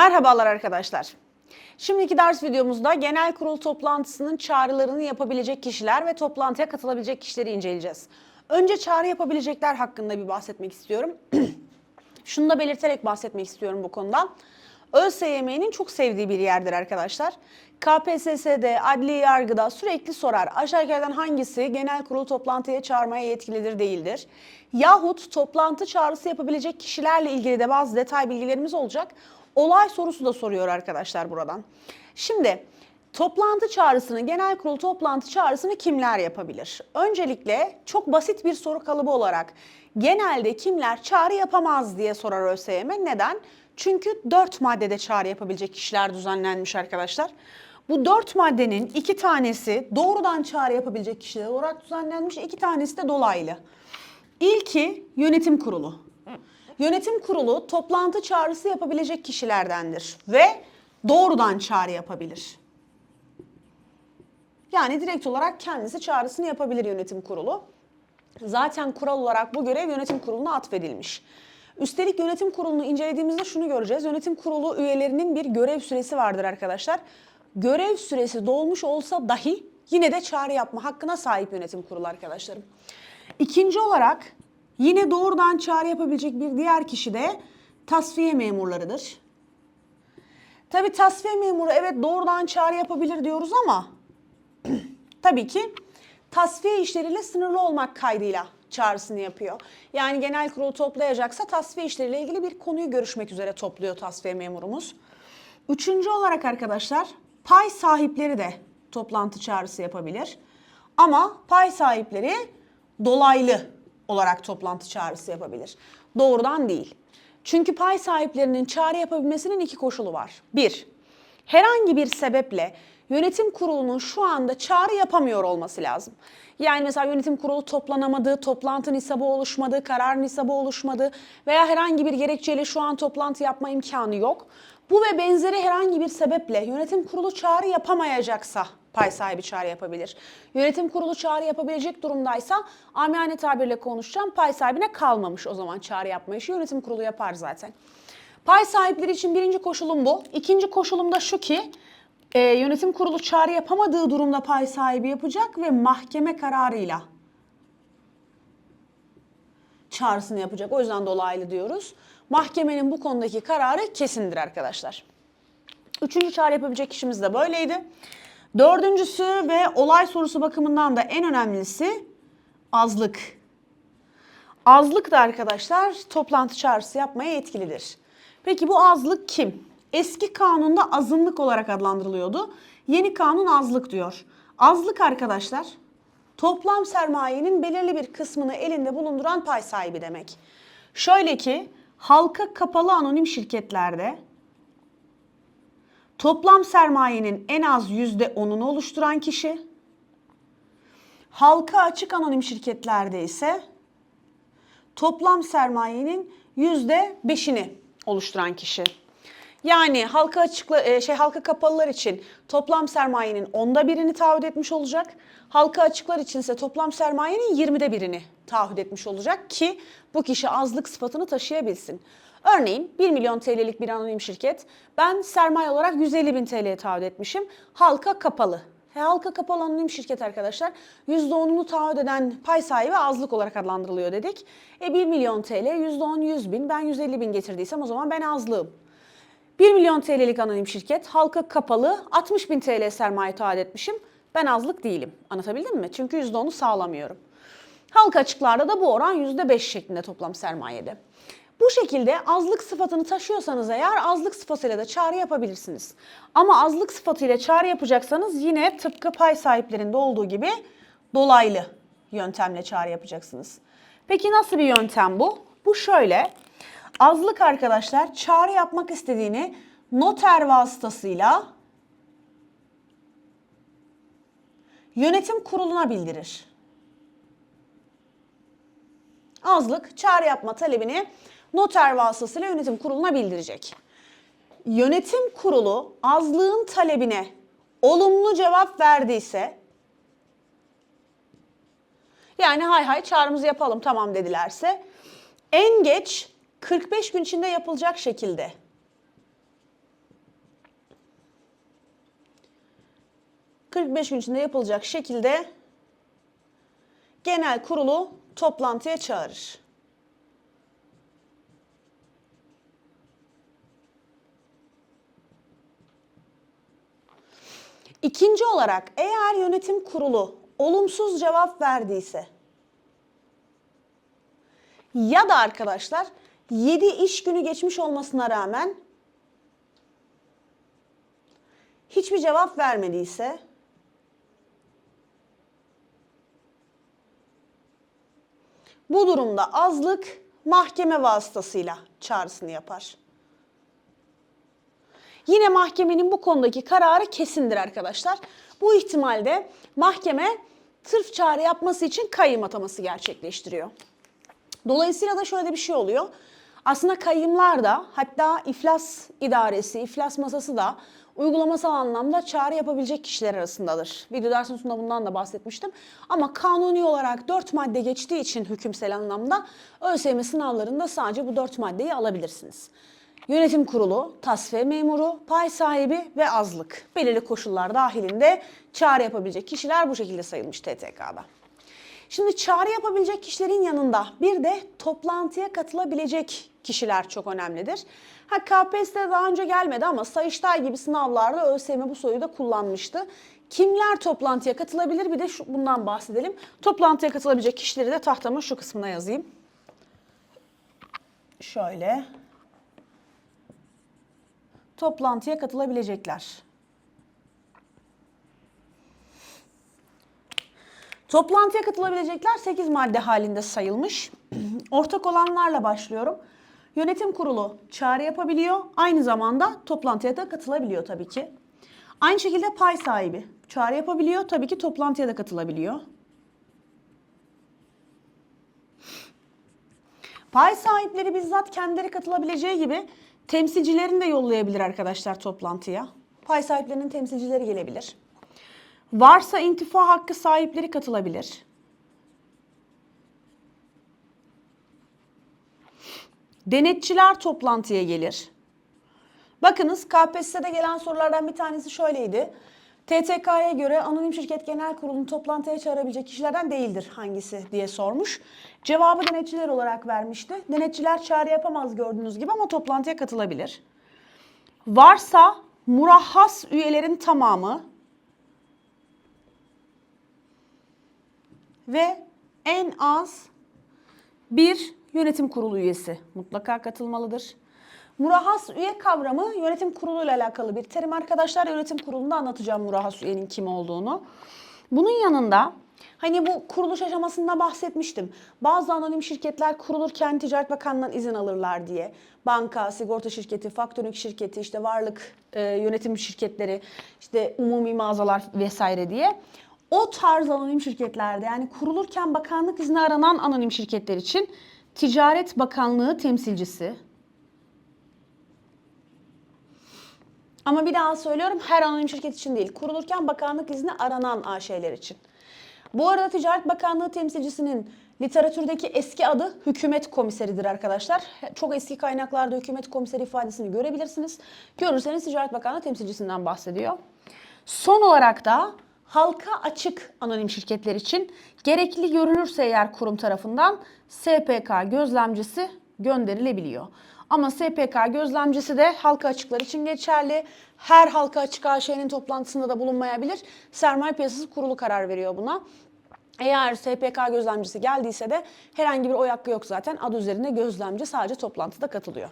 Merhabalar arkadaşlar. Şimdiki ders videomuzda genel kurul toplantısının çağrılarını yapabilecek kişiler ve toplantıya katılabilecek kişileri inceleyeceğiz. Önce çağrı yapabilecekler hakkında bir bahsetmek istiyorum. Şunu da belirterek bahsetmek istiyorum bu konudan. ÖSYM'nin çok sevdiği bir yerdir arkadaşlar. KPSS'de, adli yargıda sürekli sorar. Aşağıdakilerden hangisi genel kurul toplantıya çağırmaya yetkilidir değildir? Yahut toplantı çağrısı yapabilecek kişilerle ilgili de bazı detay bilgilerimiz olacak. Olay sorusu da soruyor arkadaşlar buradan. Şimdi toplantı çağrısını, genel kurul toplantı çağrısını kimler yapabilir? Öncelikle çok basit bir soru kalıbı olarak genelde kimler çağrı yapamaz diye sorar ÖSYM. Neden? Çünkü dört maddede çağrı yapabilecek kişiler düzenlenmiş arkadaşlar. Bu dört maddenin iki tanesi doğrudan çağrı yapabilecek kişiler olarak düzenlenmiş, iki tanesi de dolaylı. İlki yönetim kurulu. Yönetim kurulu toplantı çağrısı yapabilecek kişilerdendir ve doğrudan çağrı yapabilir. Yani direkt olarak kendisi çağrısını yapabilir yönetim kurulu. Zaten kural olarak bu görev yönetim kuruluna atfedilmiş. Üstelik yönetim kurulunu incelediğimizde şunu göreceğiz. Yönetim kurulu üyelerinin bir görev süresi vardır arkadaşlar. Görev süresi dolmuş olsa dahi yine de çağrı yapma hakkına sahip yönetim kurulu arkadaşlarım. İkinci olarak yine doğrudan çağrı yapabilecek bir diğer kişi de tasfiye memurlarıdır. Tabi tasfiye memuru evet doğrudan çağrı yapabilir diyoruz ama tabii ki tasfiye işleriyle sınırlı olmak kaydıyla çağrısını yapıyor. Yani genel kurulu toplayacaksa tasfiye işleriyle ilgili bir konuyu görüşmek üzere topluyor tasfiye memurumuz. Üçüncü olarak arkadaşlar pay sahipleri de toplantı çağrısı yapabilir. Ama pay sahipleri dolaylı olarak toplantı çağrısı yapabilir. Doğrudan değil. Çünkü pay sahiplerinin çağrı yapabilmesinin iki koşulu var. Bir, herhangi bir sebeple yönetim kurulunun şu anda çağrı yapamıyor olması lazım. Yani mesela yönetim kurulu toplanamadı, toplantı nisabı oluşmadı, karar nisabı oluşmadı veya herhangi bir gerekçeyle şu an toplantı yapma imkanı yok. Bu ve benzeri herhangi bir sebeple yönetim kurulu çağrı yapamayacaksa pay sahibi çağrı yapabilir. Yönetim kurulu çağrı yapabilecek durumdaysa amiyane tabirle konuşacağım pay sahibine kalmamış o zaman çağrı yapma işi yönetim kurulu yapar zaten. Pay sahipleri için birinci koşulum bu. İkinci koşulum da şu ki e, yönetim kurulu çağrı yapamadığı durumda pay sahibi yapacak ve mahkeme kararıyla çağrısını yapacak. O yüzden dolaylı diyoruz. Mahkemenin bu konudaki kararı kesindir arkadaşlar. Üçüncü çağrı yapabilecek kişimiz de böyleydi. Dördüncüsü ve olay sorusu bakımından da en önemlisi azlık. Azlık da arkadaşlar toplantı çağrısı yapmaya yetkilidir. Peki bu azlık kim? Eski kanunda azınlık olarak adlandırılıyordu. Yeni kanun azlık diyor. Azlık arkadaşlar toplam sermayenin belirli bir kısmını elinde bulunduran pay sahibi demek. Şöyle ki halka kapalı anonim şirketlerde toplam sermayenin en az %10'unu oluşturan kişi, halka açık anonim şirketlerde ise toplam sermayenin %5'ini oluşturan kişi. Yani halka açıkla e, şey halka kapalılar için toplam sermayenin onda birini taahhüt etmiş olacak. Halka açıklar için ise toplam sermayenin 20'de birini taahhüt etmiş olacak ki bu kişi azlık sıfatını taşıyabilsin. Örneğin 1 milyon TL'lik bir anonim şirket ben sermaye olarak 150 bin TL'ye taahhüt etmişim. Halka kapalı. He, halka kapalı anonim şirket arkadaşlar %10'unu taahhüt eden pay sahibi azlık olarak adlandırılıyor dedik. E 1 milyon TL %10 100 bin ben 150 bin getirdiysem o zaman ben azlığım. 1 milyon TL'lik anonim şirket, halka kapalı 60 bin TL sermaye taahhüt etmişim. Ben azlık değilim. Anlatabildim mi? Çünkü %10'u sağlamıyorum. Halka açıklarda da bu oran %5 şeklinde toplam sermayede. Bu şekilde azlık sıfatını taşıyorsanız eğer azlık sıfatıyla da çağrı yapabilirsiniz. Ama azlık sıfatıyla çağrı yapacaksanız yine tıpkı pay sahiplerinde olduğu gibi dolaylı yöntemle çağrı yapacaksınız. Peki nasıl bir yöntem bu? Bu şöyle. Azlık arkadaşlar çağrı yapmak istediğini noter vasıtasıyla yönetim kuruluna bildirir. Azlık çağrı yapma talebini noter vasıtasıyla yönetim kuruluna bildirecek. Yönetim kurulu azlığın talebine olumlu cevap verdiyse yani hay hay çağrımızı yapalım tamam dedilerse en geç 45 gün içinde yapılacak şekilde. ...45 gün içinde yapılacak şekilde... ...genel kurulu toplantıya çağırır. İkinci olarak eğer yönetim kurulu olumsuz cevap verdiyse ya da arkadaşlar 7 iş günü geçmiş olmasına rağmen hiçbir cevap vermediyse bu durumda azlık mahkeme vasıtasıyla çağrısını yapar. Yine mahkemenin bu konudaki kararı kesindir arkadaşlar. Bu ihtimalde mahkeme sırf çağrı yapması için kayyım ataması gerçekleştiriyor. Dolayısıyla da şöyle bir şey oluyor. Aslında kayyımlar da hatta iflas idaresi, iflas masası da uygulamasal anlamda çağrı yapabilecek kişiler arasındadır. Video dersin sonunda bundan da bahsetmiştim. Ama kanuni olarak 4 madde geçtiği için hükümsel anlamda ÖSYM sınavlarında sadece bu 4 maddeyi alabilirsiniz. Yönetim kurulu, tasfiye memuru, pay sahibi ve azlık. Belirli koşullar dahilinde çağrı yapabilecek kişiler bu şekilde sayılmış TTK'da. Şimdi çağrı yapabilecek kişilerin yanında bir de toplantıya katılabilecek kişiler çok önemlidir. Ha KPSS'de daha önce gelmedi ama Sayıştay gibi sınavlarda ÖSYM bu soruyu da kullanmıştı. Kimler toplantıya katılabilir? Bir de şu, bundan bahsedelim. Toplantıya katılabilecek kişileri de tahtamın şu kısmına yazayım. Şöyle. Toplantıya katılabilecekler. Toplantıya katılabilecekler 8 madde halinde sayılmış. Ortak olanlarla başlıyorum. Yönetim kurulu çağrı yapabiliyor. Aynı zamanda toplantıya da katılabiliyor tabii ki. Aynı şekilde pay sahibi çağrı yapabiliyor. Tabii ki toplantıya da katılabiliyor. Pay sahipleri bizzat kendileri katılabileceği gibi temsilcilerini de yollayabilir arkadaşlar toplantıya. Pay sahiplerinin temsilcileri gelebilir. Varsa intifa hakkı sahipleri katılabilir. Denetçiler toplantıya gelir. Bakınız KPSS'de gelen sorulardan bir tanesi şöyleydi. TTK'ya göre anonim şirket genel kurulunu toplantıya çağırabilecek kişilerden değildir hangisi diye sormuş. Cevabı denetçiler olarak vermişti. Denetçiler çağrı yapamaz gördüğünüz gibi ama toplantıya katılabilir. Varsa murahhas üyelerin tamamı ve en az bir yönetim kurulu üyesi mutlaka katılmalıdır. Murahhas üye kavramı yönetim kuruluyla alakalı bir terim arkadaşlar. Yönetim kurulunda anlatacağım murahhas üyenin kim olduğunu. Bunun yanında hani bu kuruluş aşamasında bahsetmiştim. Bazı anonim şirketler kurulurken Ticaret Bakanlığı'ndan izin alırlar diye. Banka, sigorta şirketi, faktörlük şirketi, işte varlık e, yönetim şirketleri, işte umumi mağazalar vesaire diye. O tarz anonim şirketlerde yani kurulurken bakanlık izni aranan anonim şirketler için Ticaret Bakanlığı temsilcisi. Ama bir daha söylüyorum her anonim şirket için değil. Kurulurken bakanlık izni aranan AŞ'ler için. Bu arada Ticaret Bakanlığı temsilcisinin literatürdeki eski adı hükümet komiseridir arkadaşlar. Çok eski kaynaklarda hükümet komiseri ifadesini görebilirsiniz. Görürseniz Ticaret Bakanlığı temsilcisinden bahsediyor. Son olarak da halka açık anonim şirketler için gerekli görülürse eğer kurum tarafından SPK gözlemcisi gönderilebiliyor. Ama SPK gözlemcisi de halka açıklar için geçerli. Her halka açık AŞ'nin toplantısında da bulunmayabilir. Sermaye Piyasası Kurulu karar veriyor buna. Eğer SPK gözlemcisi geldiyse de herhangi bir oy hakkı yok zaten. Adı üzerinde gözlemci sadece toplantıda katılıyor.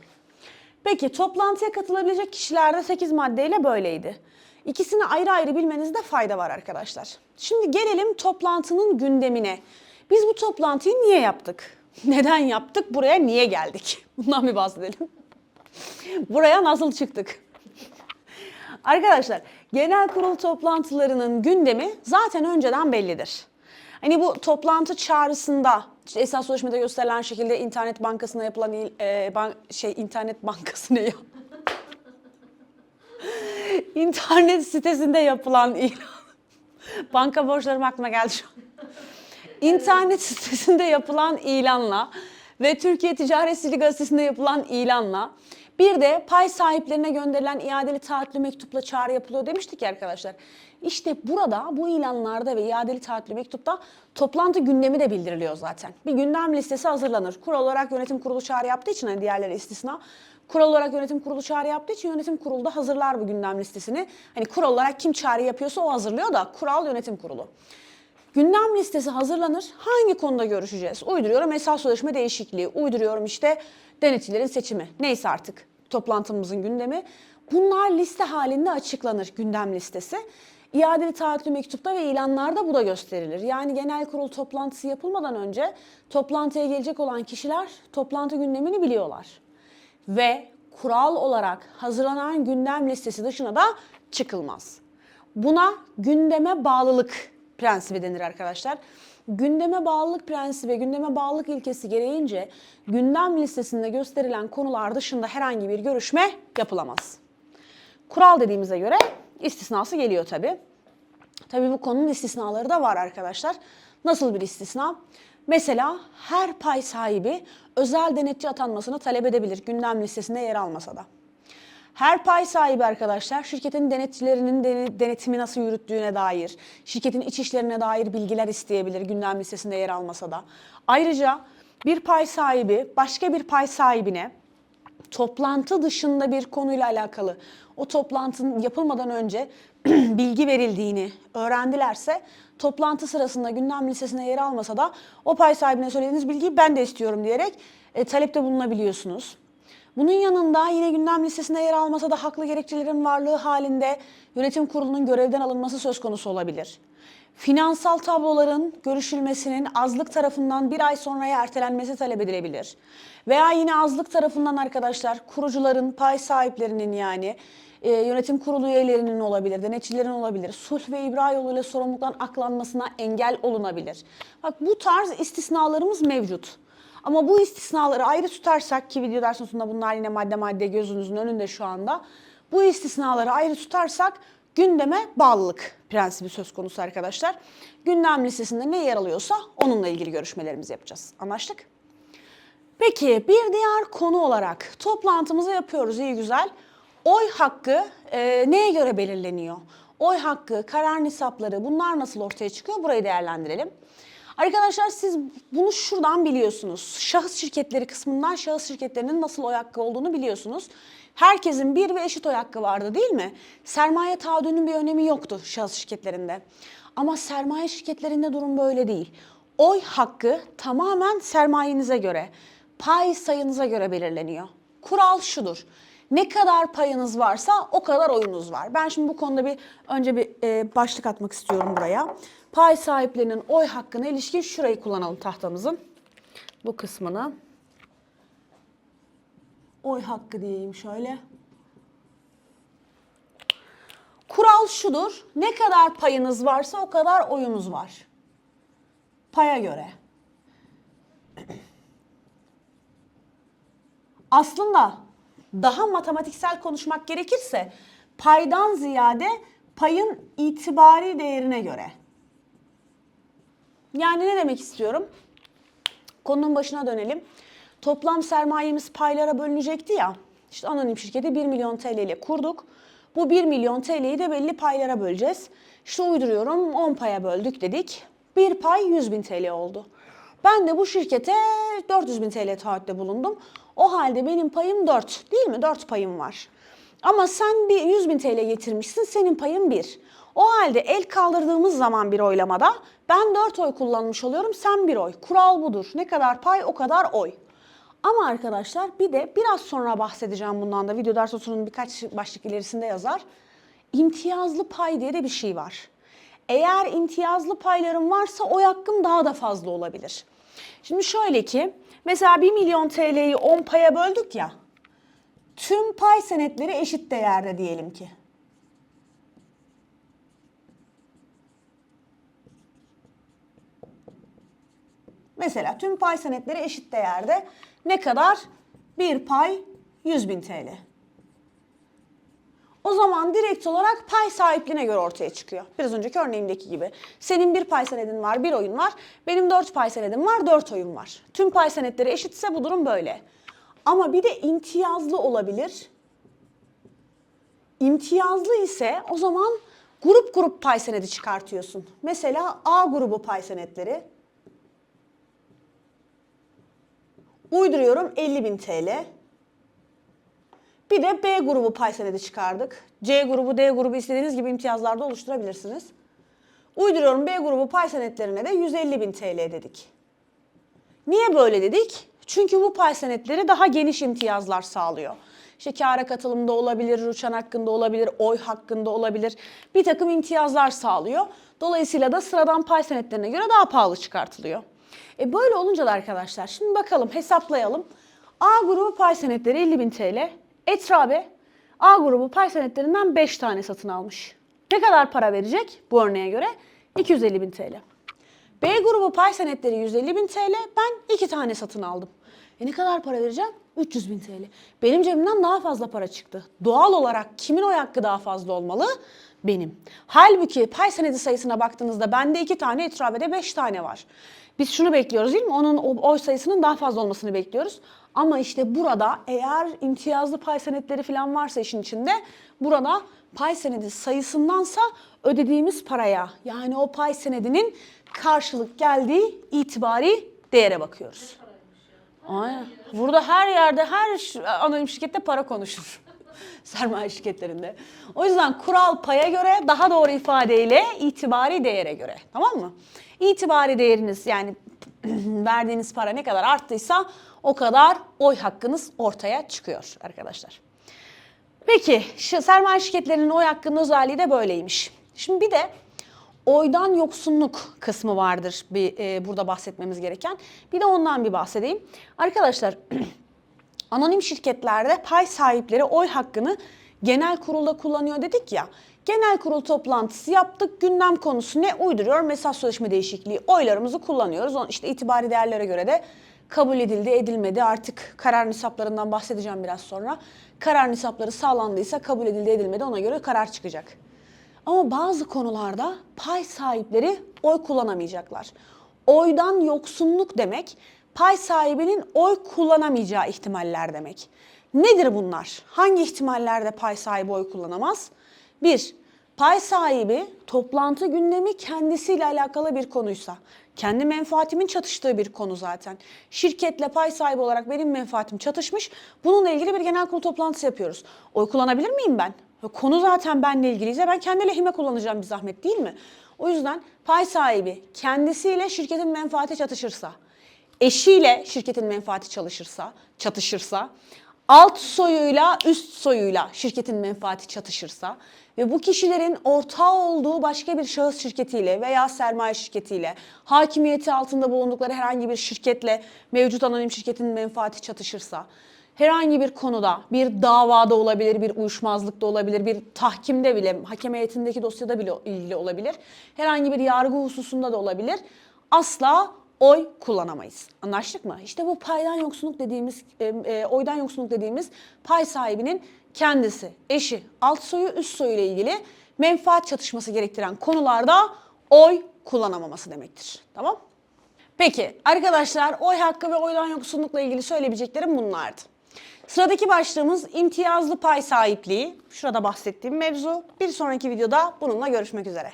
Peki toplantıya katılabilecek kişiler de 8 maddeyle böyleydi. İkisini ayrı ayrı bilmenizde fayda var arkadaşlar. Şimdi gelelim toplantının gündemine. Biz bu toplantıyı niye yaptık? Neden yaptık? Buraya niye geldik? Bundan bir bahsedelim. Buraya nasıl çıktık? Arkadaşlar genel kurul toplantılarının gündemi zaten önceden bellidir. Hani bu toplantı çağrısında esas sözleşmede gösterilen şekilde internet bankasına yapılan e, ban- şey internet bankası ne ya? İnternet sitesinde yapılan ilan. Banka borçlarım aklıma geldi şu an. İnternet sitesinde yapılan ilanla ve Türkiye Ticaret Sili Gazetesi'nde yapılan ilanla bir de pay sahiplerine gönderilen iadeli taahhütlü mektupla çağrı yapılıyor demiştik ya arkadaşlar. İşte burada bu ilanlarda ve iadeli taahhütlü mektupta toplantı gündemi de bildiriliyor zaten. Bir gündem listesi hazırlanır. Kural olarak yönetim kurulu çağrı yaptığı için hani diğerleri istisna. Kural olarak yönetim kurulu çağrı yaptığı için yönetim kurulu da hazırlar bu gündem listesini. Hani kural olarak kim çağrı yapıyorsa o hazırlıyor da kural yönetim kurulu. Gündem listesi hazırlanır. Hangi konuda görüşeceğiz? Uyduruyorum esas sözleşme değişikliği. Uyduruyorum işte denetçilerin seçimi. Neyse artık toplantımızın gündemi. Bunlar liste halinde açıklanır gündem listesi. İadeli taahhütlü mektupta ve ilanlarda bu da gösterilir. Yani genel kurul toplantısı yapılmadan önce toplantıya gelecek olan kişiler toplantı gündemini biliyorlar. Ve kural olarak hazırlanan gündem listesi dışına da çıkılmaz. Buna gündeme bağlılık prensibi denir arkadaşlar. Gündeme bağlılık prensibi, gündeme bağlılık ilkesi gereğince gündem listesinde gösterilen konular dışında herhangi bir görüşme yapılamaz. Kural dediğimize göre istisnası geliyor tabi. Tabi bu konunun istisnaları da var arkadaşlar. Nasıl bir istisna? Mesela her pay sahibi özel denetçi atanmasını talep edebilir gündem listesinde yer almasa da. Her pay sahibi arkadaşlar şirketin denetçilerinin dene- denetimi nasıl yürüttüğüne dair, şirketin iç işlerine dair bilgiler isteyebilir gündem listesinde yer almasa da. Ayrıca bir pay sahibi başka bir pay sahibine toplantı dışında bir konuyla alakalı o toplantının yapılmadan önce bilgi verildiğini öğrendilerse toplantı sırasında gündem listesine yer almasa da o pay sahibine söylediğiniz bilgiyi ben de istiyorum diyerek e, talepte bulunabiliyorsunuz. Bunun yanında yine gündem listesinde yer almasa da haklı gerekçelerin varlığı halinde yönetim kurulunun görevden alınması söz konusu olabilir. Finansal tabloların görüşülmesinin azlık tarafından bir ay sonraya ertelenmesi talep edilebilir. Veya yine azlık tarafından arkadaşlar kurucuların, pay sahiplerinin yani e, yönetim kurulu üyelerinin olabilir, denetçilerin olabilir. Sulh ve ibra yoluyla sorumluluktan aklanmasına engel olunabilir. Bak bu tarz istisnalarımız mevcut. Ama bu istisnaları ayrı tutarsak ki video dersin sonunda bunlar yine madde madde gözünüzün önünde şu anda. Bu istisnaları ayrı tutarsak gündeme bağlılık prensibi söz konusu arkadaşlar. Gündem listesinde ne yer alıyorsa onunla ilgili görüşmelerimizi yapacağız. Anlaştık? Peki bir diğer konu olarak toplantımızı yapıyoruz iyi güzel. Oy hakkı e, neye göre belirleniyor? Oy hakkı, karar nisapları bunlar nasıl ortaya çıkıyor? Burayı değerlendirelim. Arkadaşlar siz bunu şuradan biliyorsunuz. Şahıs şirketleri kısmından şahıs şirketlerinin nasıl oy hakkı olduğunu biliyorsunuz. Herkesin bir ve eşit oy hakkı vardı değil mi? Sermaye taahhüdünün bir önemi yoktu şahıs şirketlerinde. Ama sermaye şirketlerinde durum böyle değil. Oy hakkı tamamen sermayenize göre, pay sayınıza göre belirleniyor. Kural şudur. Ne kadar payınız varsa o kadar oyunuz var. Ben şimdi bu konuda bir önce bir e, başlık atmak istiyorum buraya. Pay sahiplerinin oy hakkına ilişkin şurayı kullanalım tahtamızın. Bu kısmını. Oy hakkı diyeyim şöyle. Kural şudur. Ne kadar payınız varsa o kadar oyunuz var. Paya göre. Aslında daha matematiksel konuşmak gerekirse paydan ziyade payın itibari değerine göre. Yani ne demek istiyorum? Konunun başına dönelim. Toplam sermayemiz paylara bölünecekti ya. İşte anonim şirketi 1 milyon TL ile kurduk. Bu 1 milyon TL'yi de belli paylara böleceğiz. İşte uyduruyorum 10 paya böldük dedik. Bir pay 100 bin TL oldu. Ben de bu şirkete 400 bin TL taahhütte bulundum. O halde benim payım 4 değil mi? 4 payım var. Ama sen bir 100 bin TL getirmişsin senin payın 1. O halde el kaldırdığımız zaman bir oylamada ben 4 oy kullanmış oluyorum sen 1 oy. Kural budur. Ne kadar pay o kadar oy. Ama arkadaşlar bir de biraz sonra bahsedeceğim bundan da video ders notunun birkaç başlık ilerisinde yazar. İmtiyazlı pay diye de bir şey var. Eğer imtiyazlı paylarım varsa oy hakkım daha da fazla olabilir. Şimdi şöyle ki mesela 1 milyon TL'yi 10 paya böldük ya. Tüm pay senetleri eşit değerde diyelim ki. Mesela tüm pay senetleri eşit değerde. Ne kadar? Bir pay 100 bin TL. O zaman direkt olarak pay sahipliğine göre ortaya çıkıyor. Biraz önceki örneğimdeki gibi. Senin bir pay senedin var, bir oyun var. Benim dört pay senedim var, dört oyun var. Tüm pay senetleri eşitse bu durum böyle. Ama bir de imtiyazlı olabilir. İmtiyazlı ise o zaman grup grup pay senedi çıkartıyorsun. Mesela A grubu pay senetleri. Uyduruyorum 50.000 TL. Bir de B grubu pay senedi çıkardık. C grubu, D grubu istediğiniz gibi imtiyazlarda oluşturabilirsiniz. Uyduruyorum B grubu pay senetlerine de 150.000 TL dedik. Niye böyle dedik? Çünkü bu pay senetleri daha geniş imtiyazlar sağlıyor. İşte kâra katılımda olabilir, rüçhan hakkında olabilir, oy hakkında olabilir. Bir takım imtiyazlar sağlıyor. Dolayısıyla da sıradan pay senetlerine göre daha pahalı çıkartılıyor. E böyle olunca da arkadaşlar şimdi bakalım hesaplayalım. A grubu pay senetleri 50.000 TL. Etrabe A grubu pay senetlerinden 5 tane satın almış. Ne kadar para verecek bu örneğe göre? 250.000 TL. B grubu pay senetleri 150 bin TL. Ben iki tane satın aldım. E ne kadar para vereceğim? 300 bin TL. Benim cebimden daha fazla para çıktı. Doğal olarak kimin oy hakkı daha fazla olmalı? Benim. Halbuki pay senedi sayısına baktığınızda bende iki tane, etrafede beş tane var. Biz şunu bekliyoruz değil mi? Onun oy sayısının daha fazla olmasını bekliyoruz. Ama işte burada eğer imtiyazlı pay senetleri falan varsa işin içinde burada pay senedi sayısındansa ödediğimiz paraya yani o pay senedinin karşılık geldiği itibari değere bakıyoruz. Aynen. Burada her yerde her anonim şirkette para konuşur. Sermaye şirketlerinde. O yüzden kural paya göre daha doğru ifadeyle itibari değere göre. Tamam mı? İtibari değeriniz yani verdiğiniz para ne kadar arttıysa o kadar oy hakkınız ortaya çıkıyor arkadaşlar. Peki sermaye şirketlerinin oy hakkının özelliği de böyleymiş. Şimdi bir de oydan yoksunluk kısmı vardır bir e, burada bahsetmemiz gereken. Bir de ondan bir bahsedeyim. Arkadaşlar anonim şirketlerde pay sahipleri oy hakkını genel kurulda kullanıyor dedik ya. Genel kurul toplantısı yaptık. Gündem konusu ne? Uyduruyor. Mesaj sözleşme değişikliği. Oylarımızı kullanıyoruz. İşte itibari değerlere göre de kabul edildi, edilmedi. Artık karar nisaplarından bahsedeceğim biraz sonra. Karar nisapları sağlandıysa kabul edildi, edilmedi. Ona göre karar çıkacak. Ama bazı konularda pay sahipleri oy kullanamayacaklar. Oydan yoksunluk demek pay sahibinin oy kullanamayacağı ihtimaller demek. Nedir bunlar? Hangi ihtimallerde pay sahibi oy kullanamaz? Bir, pay sahibi toplantı gündemi kendisiyle alakalı bir konuysa, kendi menfaatimin çatıştığı bir konu zaten. Şirketle pay sahibi olarak benim menfaatim çatışmış. Bununla ilgili bir genel kurul toplantısı yapıyoruz. Oy kullanabilir miyim ben? Konu zaten benimle ilgiliyse ben kendi lehime kullanacağım bir zahmet değil mi? O yüzden pay sahibi kendisiyle şirketin menfaati çatışırsa, eşiyle şirketin menfaati çalışırsa, çatışırsa, alt soyuyla üst soyuyla şirketin menfaati çatışırsa ve bu kişilerin ortağı olduğu başka bir şahıs şirketiyle veya sermaye şirketiyle hakimiyeti altında bulundukları herhangi bir şirketle mevcut anonim şirketin menfaati çatışırsa herhangi bir konuda bir davada olabilir, bir uyuşmazlıkta olabilir, bir tahkimde bile, hakem heyetindeki dosyada bile ilgili olabilir. Herhangi bir yargı hususunda da olabilir. Asla oy kullanamayız. Anlaştık mı? İşte bu paydan yoksunluk dediğimiz, e, e, oydan yoksunluk dediğimiz pay sahibinin kendisi, eşi, alt soyu, üst soyu ile ilgili menfaat çatışması gerektiren konularda oy kullanamaması demektir. Tamam? Peki arkadaşlar oy hakkı ve oydan yoksunlukla ilgili söyleyebileceklerim bunlardı. Sıradaki başlığımız imtiyazlı pay sahipliği. Şurada bahsettiğim mevzu. Bir sonraki videoda bununla görüşmek üzere.